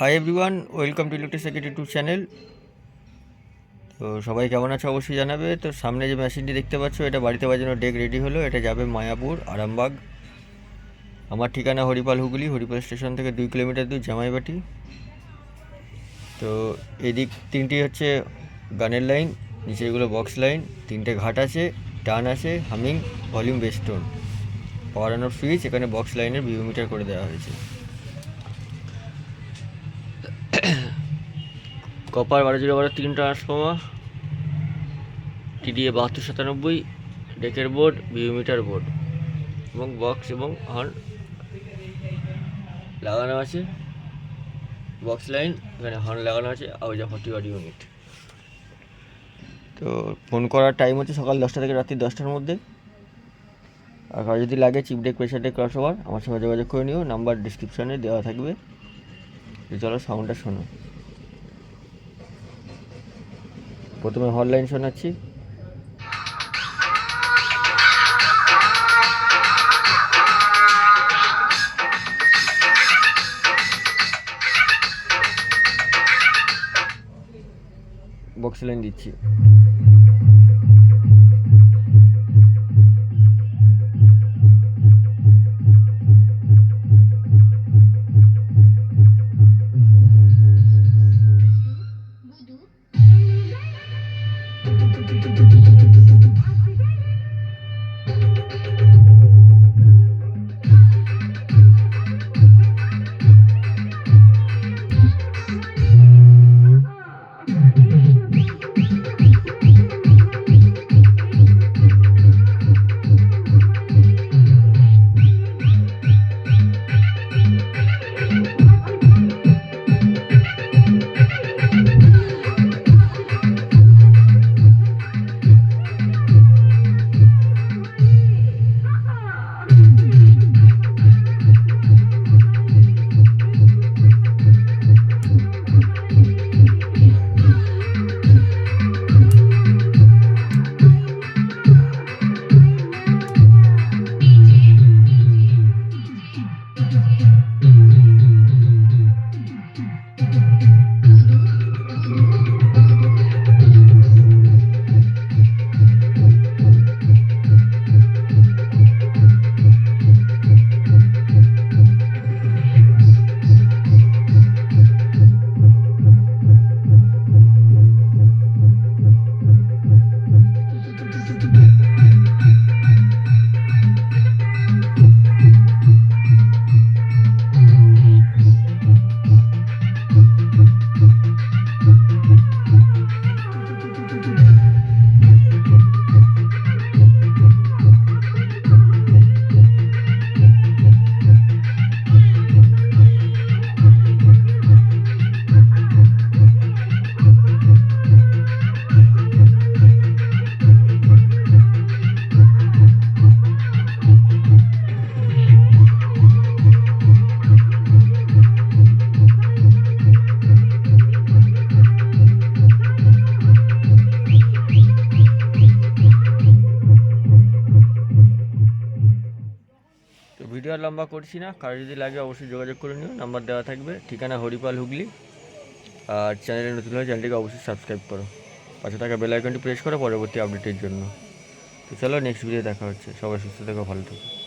Hi everyone welcome to electric circuit YouTube channel তো সবাই কেমন আছে অবশ্যই জানাবে। তো সামনে যে মেশিনটি দেখতে পাচ্ছ, এটা বাড়িতে বাজানোর ডেক রেডি হলো। এটা যাবে মায়াপুর, আরামবাগ। আমার ঠিকানা হরিপাল হুগলি, হরিপাল স্টেশন থেকে দুই কিলোমিটার দূর জামাইবাটি। তো এদিক তিনটি হচ্ছে গানের লাইন নিচে এগুলো বক্স লাইন তিনটে ঘাট আছে টান আছে হামিং ভলিউম বেস্টোন পাওয়ারানোর সুইচ এখানে বক্স লাইনের ভিউ মিটার করে দেওয়া হয়েছে। কপার বারো জিরো বারো, তিন ট্রান্সফর্মার টিডিএ বাহাত্তর সাতানব্বই ডেকের বোর্ড ভিউমিটার বোর্ড এবং বক্স এবং হর্ন লাগানো আছে। বক্স লাইন এখানে হর্ন লাগানো আছে আউজা ফর্টি ওয়াট ইউনিট তো ফোন করার টাইম হচ্ছে সকাল দশটা থেকে রাত্রি দশটার মধ্যে। আর কারও যদি লাগে chip deck pressure deck crossover আমার সঙ্গে যোগাযোগ করে নিও। নাম্বার ডিসক্রিপশানে দেওয়া থাকবে। তো চলো সাউন্ডটা শোনো। প্রথমে হটলাইন শোনাচ্ছি। বক্স লাইন দিচ্ছি। ভিডিও আর লম্বা করছি না। কারও যদি লাগে অবশ্যই যোগাযোগ করে নিও, নাম্বার দেওয়া থাকবে। ঠিকানা হরিপাল হুগলি। আর চ্যানেলে নতুন হলে চ্যানেলটিকে অবশ্যই সাবস্ক্রাইব করো। পাশে থাকা বেল আইকনটি প্রেস করো পরবর্তী আপডেটের জন্য। তো চলো নেক্সট ভিডিও দেখা হচ্ছে। সবাই সুস্থ থেকো, ভালো থেকো।